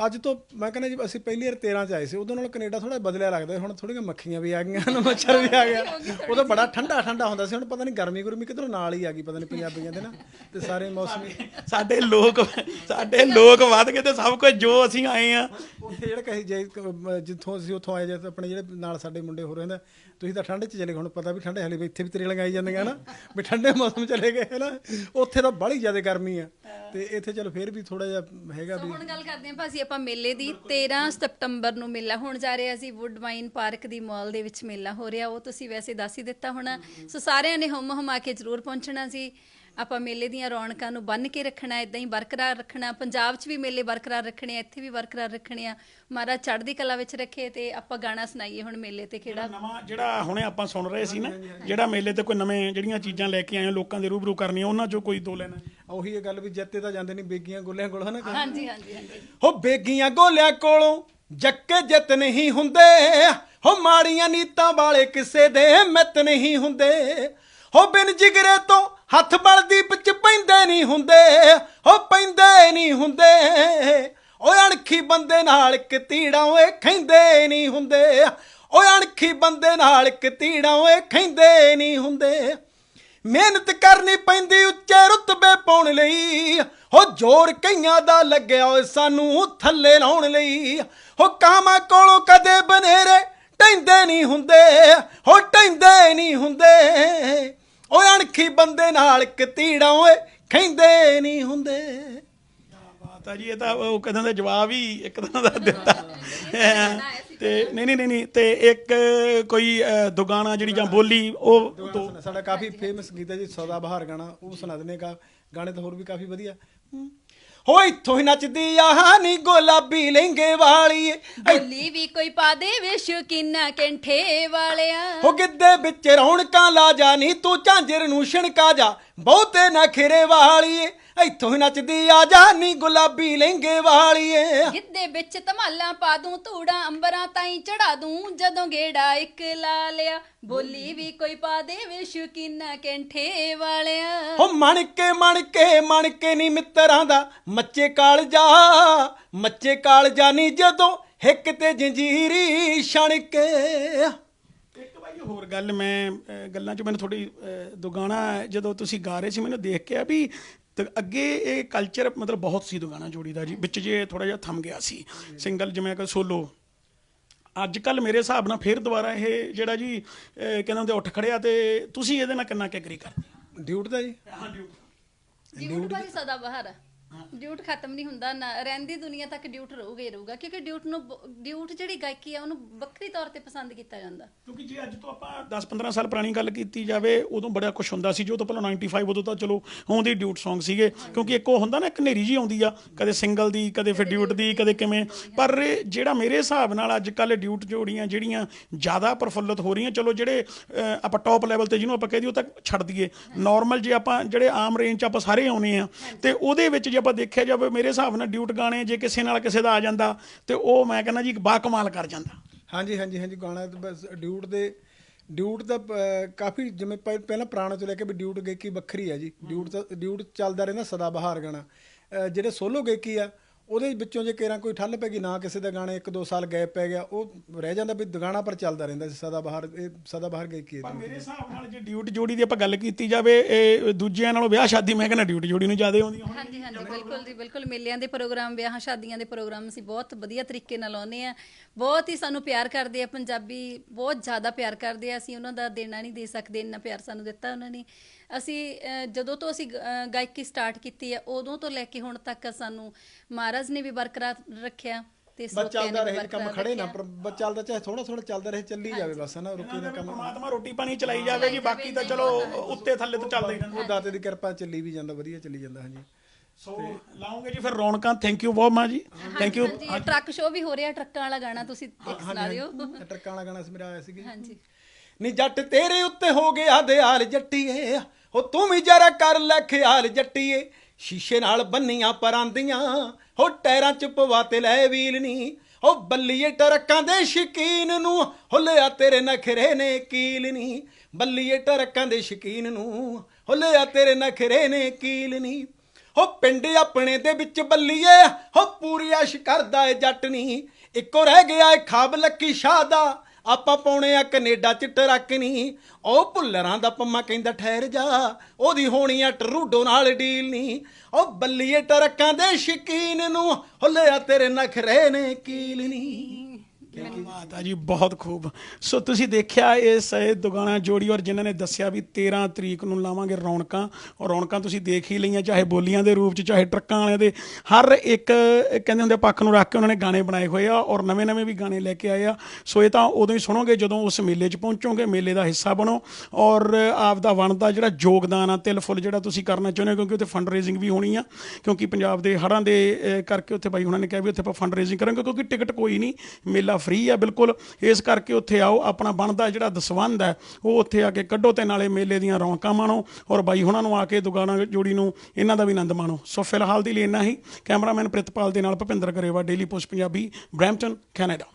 ਅੱਜ ਤੋਂ ਮੈਂ ਕਹਿੰਦਾ ਜੀ ਅਸੀਂ ਪਹਿਲੀ ਵਾਰ 13 ਚ ਆਏ ਸੀ ਉਦੋਂ ਨਾਲ ਕੈਨੇਡਾ ਥੋੜਾ ਬਦਲਿਆ ਲੱਗਦਾ ਹੁਣ ਥੋੜੀਆਂ ਮੱਖੀਆਂ ਵੀ ਆ ਗਈਆਂ ਹਨ ਮੱਛਰ ਵੀ ਆ ਗਿਆ। ਉਦੋਂ ਬੜਾ ਠੰਡਾ ਠੰਡਾ ਹੁੰਦਾ ਸੀ ਹੁਣ ਪਤਾ ਨਹੀਂ ਗਰਮੀ ਗੁਰਮੀ ਕਿਧਰੋਂ ਨਾਲ ਹੀ ਆ ਗਈ ਪਤਾ ਨਹੀਂ ਪੰਜਾਬੀਆਂ ਦੇ ਨਾ ਤੇ ਸਾਰੇ ਮੌਸਮੀ ਸਾਡੇ ਲੋਕ ਸਾਡੇ ਲੋਕ ਵੱਧ ਗਏ ਤੇ ਸਭ ਕੁਝ ਜੋ ਅਸੀਂ ਆਏ ਆ। ਉੱਥੇ ਜਿਹੜਾ ਕਹੀ ਜੇ ਜਿੱਥੋਂ ਅਸੀਂ ਉੱਥੋਂ ਆਏ ਜੇ ਆਪਣੇ ਜਿਹੜੇ ਨਾਲ ਸਾਡੇ ਮੁੰਡੇ ਹੋ ਰਹੇ ਨੇ ਤੁਸੀਂ ਤਾਂ ਠੰਡ 'ਚ ਚਲੇ ਗਏ ਹੁਣ ਪਤਾ ਵੀ ਠੰਡੇ ਹਲੇ ਵੀ ਇੱਥੇ ਵੀ ਤੇਰੇ ਲਗਾਈ ਜਾਂਦੀਆਂ ਨਾ ਵੀ ਠੰਡੇ ਮੌਸਮ ਚਲੇ ਗਏ ਨਾ ਉੱਥੇ ਤਾਂ ਬੜੀ ਜ਼ਿਆਦਾ ਗਰਮੀ ਆ ਤੇ ਇੱਥੇ ਚਲੋ ਫੇਰ ਵੀ ਥੋੜਾ ਜਿਹਾ ਹੈਗਾ ਵੀ ਹੁਣ ਗੱਲ ਕਰਦੇ ਹਾਂ ਭਾਜੀ ਆਪਾਂ ਮੇਲੇ ਦੀ 13 ਸਤੰਬਰ ਨੂੰ ਮੇਲਾ ਹੋਣ ਜਾ ਰਿਹਾ ਸੀ ਵੁੱਡ ਵਾਈਨ ਪਾਰਕ ਦੀ ਮਾਲ ਦੇ ਵਿੱਚ ਮੇਲਾ ਹੋ ਰਿਹਾ। ਉਹ ਤੁਸੀਂ ਵੈਸੇ ਦੱਸ ਹੀ ਦਿੱਤਾ ਹੋਣਾ। ਸੋ ਸਾਰਿਆਂ ਨੇ ਹਮ ਹਮਾ ਕੇ ਜ਼ਰੂਰ ਪਹੁੰਚਣਾ ਸੀ। ਆਪਾਂ ਮੇਲੇ ਦੀਆਂ ਰੌਣਕਾਂ ਨੂੰ ਬੰਨ ਕੇ ਰੱਖਣਾ ਇਦਾਂ ਹੀ ਬਰਕਰਾਰ ਰੱਖਣਾ ਪੰਜਾਬ 'ਚ ਵੀ ਮੇਲੇ ਬਰਕਰਾਰ ਰੱਖਣੇ ਆ ਇੱਥੇ ਵੀ ਬਰਕਰਾਰ ਰੱਖਣੇ ਆ। ਮਹਾਰਾਜ ਚੜ੍ਹਦੀ ਕਲਾ ਵਿੱਚ ਰੱਖੇ ਤੇ ਆਪਾਂ ਗਾਣਾ ਸੁਣਾਈਏ ਹੁਣ ਮੇਲੇ ਤੇ ਕਿਹੜਾ? ਨਵਾਂ ਜਿਹੜਾ ਹੁਣੇ ਆਪਾਂ ਸੁਣ ਰਹੇ ਸੀ ਨਾ ਜਿਹੜਾ ਮੇਲੇ ਤੇ ਕੋਈ ਨਵੇਂ ਜਿਹੜੀਆਂ ਚੀਜ਼ਾਂ ਲੈ ਕੇ ਆਏ ਹੋ ਲੋਕਾਂ ਦੇ ਰੂਬਰੂ ਕਰਨੀਆਂ ਉਹਨਾਂ ਚੋਂ ਕੋਈ ਦੋ ਲੈਣਾ। ਉਹੀ ਇਹ ਗੱਲ ਵੀ ਜਿੱਤੇ ਤਾਂ ਜਾਂਦੇ ਨਹੀਂ ਬੇਗੀਆਂ ਗੋਲਿਆਂ ਕੋਲ ਹਨਾ ਹਾਂਜੀ ਹਾਂਜੀ ਹਾਂਜੀ। ਹੋ ਬੇਗੀਆਂ ਗੋਲਿਆਂ ਕੋਲੋਂ ਜੱਕੇ ਜਿੱਤ ਨਹੀਂ ਹੁੰਦੇ ਹੋ ਮਾੜੀਆਂ ਨੀਤਾਂ ਵਾਲੇ ਕਿਸੇ ਦੇ ਮਿੱਤ ਨਹੀਂ ਹੁੰਦੇ। ਹੋ ਬਿਨ ਜਿਗਰੇ ਤੋਂ ਹੱਥ ਬਲਦੀ ਵਿੱਚ ਪੈਂਦੇ ਨਹੀਂ ਹੁੰਦੇ, ਹੋ ਪੈਂਦੇ ਨਹੀਂ ਹੁੰਦੇ। ਓਏ ਅਣਖੀ ਬੰਦੇ ਨਾਲ ਇੱਕ ਤੀੜਾ ਓਏ ਖੈਂਦੇ ਨਹੀਂ ਹੁੰਦੇ, ਓਏ ਅਣਖੀ ਬੰਦੇ ਨਾਲ ਇੱਕ ਓਏ ਖੈਂਦੇ ਨਹੀਂ ਹੁੰਦੇ। ਮਿਹਨਤ ਕਰਨੀ ਪੈਂਦੀ ਉੱਚੇ ਰੁਤਬੇ ਪਾਉਣ ਲਈ, ਹੋ ਜ਼ੋਰ ਕਈਆਂ ਦਾ ਲੱਗਿਆ ਓਏ ਸਾਨੂੰ ਥੱਲੇ ਲਾਉਣ ਲਈ। ਹੋ ਕਾਮਾਂ ਕੋਲੋਂ ਕਦੇ ਬਨੇਰੇ ਟੈਂਦੇ ਨਹੀਂ ਹੁੰਦੇ, ਹੋ ਟੈਂਦੇ ਨਹੀਂ ਹੁੰਦੇ। ਓਏ ਅਣਖੀ ਬੰਦੇ ਨਾਲ ਕਤੀੜਾ ਓਏ ਖੈਂਦੇ ਨਹੀਂ ਹੁੰਦੇ। ਬਾਤ ਆ ਜੀ ਇਹ ਤਾਂ ਉਹ ਕਦਾਂ ਦਾ ਜਵਾਬ ਹੀ ਇੱਕ ਤਰ੍ਹਾਂ ਦਾ ਦਿੱਤਾ। ਤੇ ਨਹੀਂ ਨਹੀਂ ਨਹੀਂ ਤੇ ਇੱਕ ਕੋਈ ਦੁਗਾਣਾ ਜਿਹੜੀ ਜਾਂ ਬੋਲੀ ਉਹ ਸਾਡਾ ਕਾਫੀ ਫੇਮਸ ਗੀਤ ਹੈ ਜੀ ਸਦਾ ਬਹਾਰ ਗਾਣਾ ਉਹ ਸੁਣਾ ਦਿੰਦੇ ਕਾ ਗਾਣੇ ਤਾਂ ਹੋਰ ਵੀ ਕਾਫੀ ਵਧੀਆ। ਹੋ ਇੱਥੋਂ ਹੀ ਨੱਚਦੀ ਆ ਨੀ ਗੁਲਾਬੀ ਲਹਿੰਗੇ ਵਾਲੀ। ਬੋਲੀ ਵੀ ਕੋਈ ਪਾ ਦੇ ਵੇ ਸ਼ੌਕੀਨਾ ਕੈਂਠੇ ਵਾਲਿਆ। ਹੋ ਗਿੱਧੇ ਵਿੱਚ ਰੌਣਕਾਂ ਲਾ ਜਾ ਨੀ ਤੂੰ ਝਾਂਜਰ ਨੂੰ ਛਿਣਕਾ ਜਾ। ਬਹੁਤੇ ਨਖਰੇ ਵਾਲੀ ਇੱਥੋਂ ਹੀ ਨੱਚਦੀ ਆ ਜਾ ਨੀ ਗੁਲਾਬੀ ਲਹਿੰਗੇ ਵਾਲੀ ਏ ਗਿੱਧੇ ਵਿੱਚ ਧਮਾਲਾਂ ਪਾ ਦੂੰ ਧੂੜਾਂ ਅੰਬਰਾਂ ਤਾਈਂ ਚੜਾ ਦੂੰ ਜਦੋਂ ਗੇੜਾ ਇੱਕ ਲਾ ਲਿਆ। ਬੋਲੀ ਵੀ ਕੋਈ ਪਾ ਦੇ ਵੇ ਸ਼ੌਕੀਨਾ ਕੈਂਠੇ ਵਾਲਿਆ। ਹੋ ਮਣ ਕੇ ਮਣ ਕੇ ਮਣ ਕੇ ਨੀ ਮਿੱਤਰਾਂ ਦਾ ਮੱਚੇ ਕਾਲਜਾ। ਮੱਚੇ ਕਾਲਜਾ ਨੀ ਜਦੋਂ ਹਿੱਕ ਤੇ ਜੰਜੀਰੀ ਛਣ ਕੇ ਇੱਕ ਬਾਈ ਹੋਰ ਗੱਲ ਮੈਂ ਗੱਲਾਂ 'ਚ ਮੈਨੂੰ ਥੋੜੀ ਦੁਗਾਣਾ ਜਦੋਂ ਤੁਸੀਂ ਗਾ ਰਹੇ ਸੀ ਮੈਨੂੰ ਦੇਖ ਕੇ ਆ ਵੀ ਤੇ ਅੱਗੇ ਇਹ ਕਲਚਰ ਮਤਲਬ ਬਹੁਤ ਸੀ ਦੁਗਾਣਾ ਜੋੜੀ ਦਾ ਜੀ ਵਿੱਚ ਜੇ ਥੋੜਾ ਜਿਹਾ ਥੰਮ ਗਿਆ ਸੀ। ਸਿੰਗਲ ਜਿਵੇਂ ਕਿ ਸੋਲੋ ਅੱਜ ਕੱਲ ਮੇਰੇ ਹਿਸਾਬ ਨਾਲ ਫੇਰ ਦੁਬਾਰਾ ਇਹ ਜਿਹੜਾ ਜੀ ਕਹਿੰਦੇ ਹੁੰਦੇ ਉੱਠ ਖੜਿਆ ਤੇ ਤੁਸੀਂ ਇਹਦੇ ਨਾਲ ਕਿੰਨਾ ਕਿ ਐਗਰੀ ਕਰਦੇ? ਹੋ ਡਿਊਟ ਦਾ ਜੀ। ਡਿਊਟ ਭਾਜੀ ਸਦਾ ਬਾਹਰ ਆ। ਡਿਊਟ ਖਤਮ ਨਹੀਂ ਹੁੰਦਾ ਨਾ ਰਹਿੰਦੀ ਦੁਨੀਆ ਤੱਕ ਡਿਊਟ ਰਹੂਗਾ ਹੀ ਰਹੂਗਾ ਕਿਉਂਕਿ ਡਿਊਟ ਨੂੰ ਡਿਊਟ ਜਿਹੜੀ ਗਾਇਕੀ ਆ ਉਹਨੂੰ ਵੱਖਰੀ ਤੌਰ ਤੇ ਪਸੰਦ ਕੀਤਾ ਜਾਂਦਾ। ਕਿਉਂਕਿ ਜੇ ਅੱਜ ਤੋਂ ਆਪਾਂ 10-15 ਸਾਲ ਪੁਰਾਣੀ ਗੱਲ ਕੀਤੀ ਜਾਵੇ ਉਦੋਂ ਬੜਾ ਕੁਝ ਹੁੰਦਾ ਸੀ ਜੋ ਤੋਂ ਪਹਿਲਾਂ 95 ਉਦੋਂ ਤਾਂ ਚਲੋ ਆਉਂਦੇ ਡਿਊਟ Song ਸੀਗੇ ਕਿਉਂਕਿ ਇੱਕ ਹੁੰਦਾ ਨਾ ਇੱਕ ਨੇਰੀ ਜੀ ਆਉਂਦੀ ਆ ਕਦੇ ਸਿੰਗਲ ਦੀ ਕਦੇ ਫਿਰ ਡਿਊਟ ਦੀ ਕਦੇ ਕਿਵੇਂ। ਪਰ ਜਿਹੜਾ ਮੇਰੇ ਹਿਸਾਬ ਨਾਲ ਅੱਜ ਕੱਲ ਡਿਊਟ ਜੋੜੀਆਂ ਜਿਹੜੀਆਂ ਜ਼ਿਆਦਾ ਪ੍ਰਫੁੱਲਤ ਹੋ ਰਹੀਆਂ ਚਲੋ ਜਿਹੜੇ ਅਹ, ਆਪਾਂ ਟੌਪ ਲੈਵਲ ਤੇ ਜਿਹਨੂੰ ਆਪਾਂ ਕਹਿ ਦਈਏ ਉਹ ਤੱਕ ਛੱਡ ਦਈਏ। ਨਾਰਮਲ ਜੇ ਆਪਾਂ ਜਿਹੜੇ ਆਮ ਰੇਂਜ 'ਚ ਆਪਾਂ ਸਾਰੇ ਆਉਨੇ ਆ ਤੇ ਉਹਦੇ ਵਿੱਚ ਜੇ ਆਪਾਂ ਦੇਖਿਆ ਜਾਵੇ, ਮੇਰੇ ਹਿਸਾਬ ਨਾਲ ਡਿਊਟ ਗਾਣੇ ਜੇ ਕਿਸੇ ਨਾਲ ਕਿਸੇ ਦਾ ਆ ਜਾਂਦਾ, ਤੇ ਉਹ ਮੈਂ ਕਹਿੰਦਾ ਜੀ ਬਾ ਕਮਾਲ ਕਰ ਜਾਂਦਾ। ਹਾਂਜੀ ਹਾਂਜੀ ਹਾਂਜੀ, ਗਾਣਾ ਬਸ ਡਿਊਟ ਦੇ, ਡਿਊਟ ਦਾ ਕਾਫੀ ਜਿਵੇਂ ਪਹਿ- ਪਹਿਲਾਂ ਪੁਰਾਣਾ ਤੋਂ ਲੈ ਕੇ ਵੀ ਡਿਊਟ ਗਾਇਕੀ ਵੱਖਰੀ ਹੈ ਜੀ। ਡਿਊਟ ਤਾਂ, ਡਿਊਟ ਚੱਲਦਾ ਰਹਿੰਦਾ ਸਦਾ ਬਹਾਰ ਗਾਣਾ ਜਿਹੜੇ ਸੋਲੋ ਗਾਇਕੀ ਆ ਉਹਦੇ ਵਿੱਚੋਂ ਜੇ ਕੇਰਾਂ ਕੋਈ ਠੱਲ ਪੈ ਗਈ ਨਾ ਕਿਸੇ ਦਾ ਗਾਣੇ ਇੱਕ ਦੋ ਸਾਲ ਗੈਪ ਪੈ ਗਿਆ ਉਹ ਰਹਿ ਜਾਂਦਾ ਵੀ ਦੁਗਾਣਾ ਪਰ ਚੱਲਦਾ ਰਹਿੰਦਾ ਸੀ ਸਦਾ ਬਹਾਰ ਇਹ ਸਦਾ ਬਹਾਰ ਗਾਇਕੀ ਹੈ ਪਰ ਮੇਰੇ ਹਿਸਾਬ ਨਾਲ ਜੇ ਡਿਊਟ ਜੋੜੀ ਦੀ ਆਪਾਂ ਗੱਲ ਕੀਤੀ ਜਾਵੇ ਇਹ ਦੂਜਿਆਂ ਨਾਲੋਂ ਵਿਆਹ ਸ਼ਾਦੀ ਮੈਂ ਕਹਿੰਦਾ ਡਿਊਟ ਜੋੜੀ ਨੂੰ ਜ਼ਿਆਦਾ ਆਉਂਦੀਆਂ ਹੋਣ ਹਾਂਜੀ ਹਾਂਜੀ ਬਿਲਕੁਲ ਜੀ ਬਿਲਕੁਲ ਮੇਲਿਆਂ ਦੇ ਪ੍ਰੋਗਰਾਮ ਵਿਆਹਾਂ ਸ਼ਾਦੀਆਂ ਦੇ ਪ੍ਰੋਗਰਾਮ ਅਸੀਂ ਬਹੁਤ ਵਧੀਆ ਤਰੀਕੇ ਨਾਲ ਲਾਉਂਦੇ ਆ। ਬਹੁਤ ਹੀ ਸਾਨੂੰ ਪਿਆਰ ਕਰਦੇ ਆ ਪੰਜਾਬੀ ਬਹੁਤ ਜ਼ਿਆਦਾ ਪਿਆਰ ਕਰਦੇ ਆ ਅਸੀਂ ਉਹਨਾਂ ਦਾ ਦੇਣਾ ਨਹੀਂ ਦੇ ਸਕਦੇ ਇੰਨਾ ਪਿਆਰ ਸਾਨੂੰ ਦਿੱਤਾ ਉਹਨਾਂ ਨੇ। ਅਸੀਂ ਜਦੋਂ ਤੋਂ ਅਸੀਂ ਗਾਇਕੀ ਸਟਾਰਟ ਕੀਤੀ ਹੈ ਉਦੋਂ ਤੋਂ ਲੈ ਕੇ ਹੁਣ ਤੱਕ ਸਾਨੂੰ ਮਹਾਰਾਜ ਨੇ ਵੀ ਬਰਕਰਾਰ ਰੱਖਿਆ ਤੇ ਬਸ ਸਰੋਤਿਆਂ ਚੱਲਦਾ ਨੇ ਵੀ ਰਹੇ ਕੰਮ ਬਰਕਰਾਰ ਖੜੇ ਨਾ ਰੱਖਿਆ। ਪਰ ਬਸ ਚੱਲਦਾ ਚਾਹੇ ਥੋੜਾ ਥੋੜਾ ਚੱਲਦਾ ਰਹੇ ਚੱਲੀ ਜਾਵੇ ਬਸ ਹਨਾ ਰੁਕੀ ਨਾ ਕੰਮ। ਪਰਮਾਤਮਾ ਰੋਟੀ ਪਾਣੀ ਚਲਾਈ ਜਾਵੇ ਜੀ ਬਾਕੀ ਤਾਂ ਚਲੋ ਉੱਤੇ ਥੱਲੇ ਤੋਂ ਚੱਲਦਾ ਹੀ ਰਹਿੰਦਾ। ਉਹ ਦਾਤੇ ਦੀ ਕਿਰਪਾ ਚੱਲੀ ਵੀ ਜਾਂਦਾ ਵਧੀਆ ਚੱਲੀ ਜਾਂਦਾ ਹਾਂਜੀ। ਸੋ ਲਾਉਂਗੇ ਜੀ ਫਿਰ ਰੌਣਕਾਂ। ਥੈਂਕ ਯੂ ਬਹੁਤ ਮਾ ਜੀ। ਥੈਂਕ ਯੂ ਹਾਂਜੀ ਟਰੱਕ ਸ਼ੋਅ ਵੀ ਹੋ ਰਿਹਾ ਟਰੱਕਾਂ ਵਾਲਾ ਗਾਣਾ ਤੁਸੀਂ ਇੱਕ ਸੁਣਾ ਦਿਓ। ਇਹ ਟਰੱਕਾਂ ਵਾਲਾ ਗਾਣਾ ਸੀ ਮੇਰਾ ਆਇਆ ਸੀ ਹਾਂਜੀ। ਨੀ ਜੱਟ ਤੇਰੇ ਉੱਤੇ ਹੋ ਗਿਆ ਦਿਆਲ ਜੱਟੀਏ ਹੋ ਤੂੰ ਵੀ ਜਰਾ ਕਰ ਲੈ ਖਿਆਲ ਜੱਟੀਏ। ਸ਼ੀਸ਼ੇ ਨਾਲ ਬੰਨੀਆਂ ਪਰਾਂਦੀਆਂ ਹੋ ਟਾਇਰਾਂ ਚ ਪਵਾ ਤੇ ਲੈ ਵੀਲ ਨੀ। ਹੋ ਬੱਲੀਏ ਟਰੱਕਾਂ ਦੇ ਸ਼ਕੀਨ ਨੂੰ ਹੁੱਲਿਆ ਤੇਰੇ ਨਖਰੇ ਨੇ ਕੀਲ ਨੀ। ਬੱਲੀਏ ਟਰੱਕਾਂ ਦੇ ਸ਼ਕੀਨ ਨੂੰ ਹੁੱਲਿਆ ਤੇਰੇ ਨਖਰੇ ਨੇ ਕੀਲ ਨੀ। ਹੋ ਪਿੰਡ ਆਪਣੇ ਦੇ ਵਿੱਚ ਬੱਲੀਏ, ਹੋ ਪੂਰੀ ਐਸ਼ ਕਰਦਾ ਏ ਜੱਟ ਨਹੀਂ ਇੱਕੋ ਰਹਿ ਗਿਆ ਏ ਖਾਬ ਲੱਕੀ ਸ਼ਾਹ ਦਾ। ਆਪਾਂ ਪਾਉਣੇ ਆ ਕੈਨੇਡਾ ਚ ਟਰੱਕ ਨਹੀਂ ਉਹ ਭੁੱਲਰਾਂ ਦਾ ਪੰਮਾ ਕਹਿੰਦਾ ਠਹਿਰ ਜਾ। ਉਹਦੀ ਹੋਣੀ ਆ ਟਰੂਡੋ ਨਾਲ ਡੀਲ ਨਹੀਂ ਉਹ ਬੱਲੀਏ ਟਰੱਕਾਂ ਦੇ ਸ਼ਕੀਨ ਨੂੰ ਹੁੱਲਿਆ ਤੇਰੇ ਨਖਰੇ ਨੇ ਕੀਲ ਨਹੀਂ ਮਾਤਾ ਜੀ, ਬਹੁਤ ਖੂਬ। ਸੋ ਤੁਸੀਂ ਦੇਖਿਆ ਇਹ ਇਹ ਦੁਗਾਣਾ ਜੋੜੀ ਔਰ ਜਿਨ੍ਹਾਂ ਨੇ ਦੱਸਿਆ ਵੀ 13 ਤਰੀਕ ਨੂੰ ਲਾਵਾਂਗੇ ਰੌਣਕਾਂ, ਔਰ ਰੌਣਕਾਂ ਤੁਸੀਂ ਦੇਖ ਹੀ ਲਈਆਂ, ਚਾਹੇ ਬੋਲੀਆਂ ਦੇ ਰੂਪ ਚ, ਚਾਹੇ ਟਰੱਕਾਂ ਵਾਲਿਆਂ ਦੇ। ਹਰ ਇੱਕ, ਕਹਿੰਦੇ ਹੁੰਦੇ ਪੱਖ ਨੂੰ ਰੱਖ ਕੇ ਉਹਨਾਂ ਨੇ ਗਾਣੇ ਬਣਾਏ ਹੋਏ ਆ, ਔਰ ਨਵੇਂ-ਨਵੇਂ ਵੀ ਗਾਣੇ ਲੈ ਕੇ ਆਏ ਆ। ਸੋ ਇਹ ਤਾਂ ਉਦੋਂ ਹੀ ਸੁਣੋਗੇ, ਜਦੋਂ ਉਸ ਮੇਲੇ 'ਚ ਪਹੁੰਚੋਗੇ, ਮੇਲੇ ਦਾ ਹਿੱਸਾ ਬਣੋ। ਔਰ ਆਪ ਦਾ ਬਣਦਾ ਜਿਹੜਾ ਯੋਗਦਾਨ ਆ, ਤਿਲ ਫੁੱਲ ਜਿਹੜਾ ਤੁਸੀਂ ਕਰਨਾ ਚਾਹੁੰਦੇ ਹੋ, ਕਿਉਂਕਿ ਉੱਥੇ ਫੰਡ ਰੇਜ਼ਿੰਗ ਵੀ ਹੋਣੀ ਆ। ਕਿਉਂਕਿ ਪੰਜਾਬ ਦੇ ਹੜ੍ਹਾਂ ਦੇ ਕਰਕੇ ਉੱਥੇ ਬਾਈ ਉਹਨਾਂ ਨੇ ਕਿਹਾ ਵੀ ਉੱਥੇ ਆਪਾਂ ਫੰਡ ਰੇਜ਼ਿੰਗ ਕਰਾਂਗੇ, ਕਿਉਂਕਿ ਟਿਕਟ ਕੋਈ ਨਹੀਂ, ਮੇਲਾ ਫ੍ਰੀ ਆ, ਬਿਲਕੁਲ। ਇਸ ਕਰਕੇ ਉੱਥੇ ਆਓ, ਆਪਣਾ ਬਣਦਾ ਜਿਹੜਾ ਦਸਵੰਧ ਹੈ, ਉਹ ਉੱਥੇ ਆ ਕੇ ਕੱਢੋ ਤੇ ਨਾਲੇ ਮੇਲੇ ਦੀਆਂ ਰੌਣਕਾਂ ਮਾਣੋ ਔਰ ਬਾਈ ਹੁਣਾਂ ਨੂੰ ਆ ਕੇ ਦੁਕਾਨਾਂ ਜੋੜੀ ਨੂੰ ਇਹਨਾਂ ਦਾ ਵੀ ਆਨੰਦ ਮਾਣੋ। ਸੋ ਫਿਲਹਾਲ ਦੀ ਲਈ ਇੰਨਾ ਹੀ। ਕੈਮਰਾਮੈਨ ਪ੍ਰਿਤਪਾਲ ਦੇ ਨਾਲ Bhupinder Grewal, daily post Punjabi, Brampton, Canada.